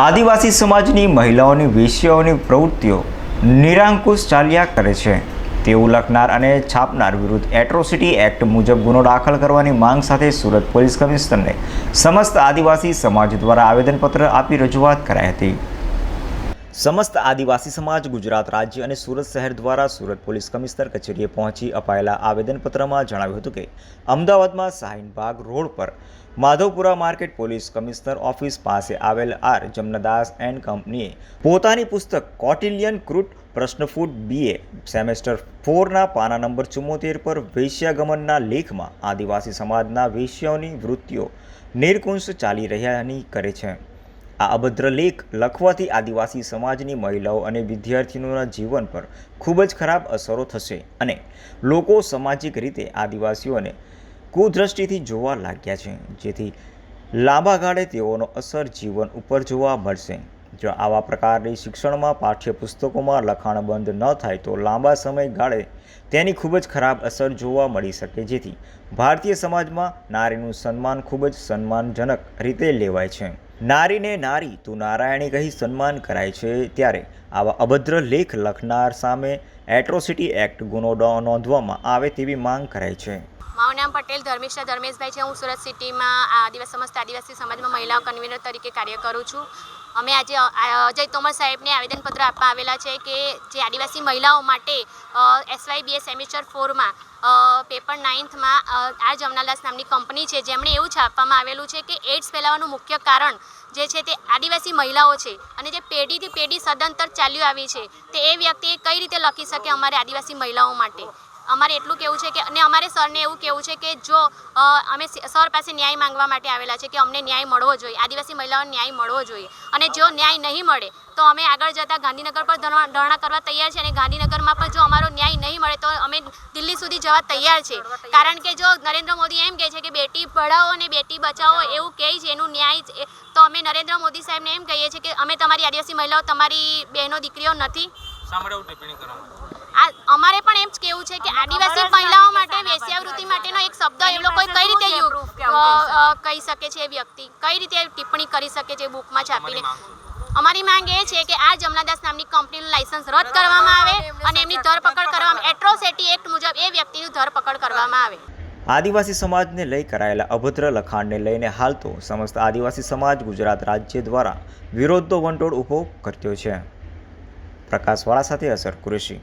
આદિવાસી સમાજની મહિલાઓની વેશ્યાઓની પ્રવૃત્તિઓ નિરાંકુશ ચાલ્યા કરે છે. તેવું લખનાર અને છાપનાર વિરુદ્ધ એટ્રોસિટી એક્ટ મુજબ ગુનો દાખલ કરવાની માંગ સાથે સુરત પોલીસ કમિશનરને સમસ્ત આદિવાસી સમાજ દ્વારા આવેદનપત્ર આપી રજૂઆત કરાઈ હતી. સમસ્ત આદિવાસી સમાજ, ગુજરાત રાજ્ય અને સુરત શહેર દ્વારા સુરત પોલીસ કમિશનર કચેરીએ પહોંચી અપાયેલા આવેદનપત્રમાં જણાવ્યું હતું કે, અમદાવાદમાં શાહીનબાગ રોડ પર Madhavpura market police commissioner office પાસે આવેલ આર જમનાદાસ એન્ડ કંપનીએ પોતાની પુસ્તક કોટિલિયન ક્રૂટ પ્રશ્નફૂટ બીએ સેમેસ્ટર ફોરના પાના નંબર ચુમ્મોતેર પર વૈશ્યાગમનના લેખમાં આદિવાસી સમાજના વેશ્યાઓની વૃત્તિઓ નિર્કુંશ ચાલી રહ્યાની કરે છે. આ અભદ્ર લેખ લખવાથી આદિવાસી સમાજની મહિલાઓ અને વિદ્યાર્થીઓના જીવન પર ખૂબ જ ખરાબ અસરો થશે અને લોકો સામાજિક રીતે આદિવાસીઓને કુદ્રષ્ટિથી જોવા લાગ્યા છે, જેથી લાંબા ગાળે તેઓનો અસર જીવન ઉપર જોવા મળશે. જો આવા પ્રકારની શિક્ષણમાં પાઠ્યપુસ્તકોમાં લખાણ બંધ ન થાય તો લાંબા સમય ગાળે તેની ખૂબ જ ખરાબ અસર જોવા મળી શકે, જેથી ભારતીય સમાજમાં નારીનું સન્માન ખૂબ જ સન્માનજનક રીતે લેવાય છે. નારીને નારી, તું નારાયણી કહી સન્માન કરાય છે ત્યારે આવા અભદ્ર લેખ લખનાર સામે એટ્રોસિટી એક્ટ ગુનો નોંધવામાં આવે તેવી માંગ કરાઈ છે. મારું નામ પટેલ, ધર્મિષ્ઠા ધર્મેશભાઈ છે. હું સુરત સિટીમાં આદિવાસી, સમસ્ત આદિવાસી સમાજમાં મહિલા કન્વીનર તરીકે કાર્ય કરું છું. અમે આજે અજય તોમર સાહેબને આવેદનપત્ર આપવા આવેલા છે કે જે આદિવાસી મહિલાઓ માટે એસવાયબીએ સેમિસ્ટર ફોરમાં પેપર નાઇન્થમાં આ જમનાલાસ નામની કંપની છે. જેમણે એવું છાપવામાં આવેલું છે કે એડ્સ ફેલાવાનું મુખ્ય કારણ જે છે તે આદિવાસી મહિલાઓ છે અને જે પેઢીથી પેઢી સદંતર ચાલ્યું આવી છે તે એ વ્યક્તિએ કઈ રીતે લખી શકે અમારે આદિવાસી મહિલાઓ માટે? અમારે એટલું કહેવું છે કે અને અમારે સરને એવું કહેવું છે કે જો અમે સર પાસે ન્યાય માંગવા માટે આવેલા છે કે અમને ન્યાય મળવો જોઈએ, આદિવાસી મહિલાઓને ન્યાય મળવો જોઈએ. અને જો ન્યાય નહીં મળે, તો અમે આગળ જતાં ગાંધીનગર પર ધરણા કરવા તૈયાર છે અને ગાંધીનગરમાં પણ જો અમારો ન્યાય નહીં મળે, તો અમે દિલ્હી સુધી જવા તૈયાર છે. કારણ કે જો નરેન્દ્ર મોદી એમ કહે છે કે, બેટી પઢાઓ અને બેટી બચાવો, એવું કહે છે, એનું ન્યાય તો અમે નરેન્દ્ર મોદી સાહેબને એમ કહીએ છીએ કે, અમે તમારી આદિવાસી મહિલાઓ, તમારી બહેનો, દીકરીઓ નથી. સાંભળે ટિપ્પણી કરવામાં આ અમારે પણ એમ જ કેવું છે કે આદિવાસી મહિલાઓ માટે વેશ્યાવૃત્તિ માટેનો એક શબ્દ એ લોકો કઈ રીતે કહી શકે છે એ વ્યક્તિ? કઈ રીતે ટિપ્પણી કરી શકે છે બુકમાં છાપીને અમારી માંગ એ છે કે આ જમનાદાસ નામની કંપનીનું લાયસન્સ રદ કરવામાં આવે અને એમની ધરપકડ કરવામાં એટ્રોસિટી એક્ટ મુજબ એ વ્યક્તિની ધરપકડ કરવામાં આવે. આદિવાસી સમાજને લઈ કરાયેલા અભદ્ર લખાણને લઈને હાલ તો સમસ્ત આદિવાસી સમાજ ગુજરાત રાજ્ય દ્વારા વિરોધનો વંટોળ ઊભો કર્યો છે. પ્રકાશવાળા સાથે અસર કુરેશી.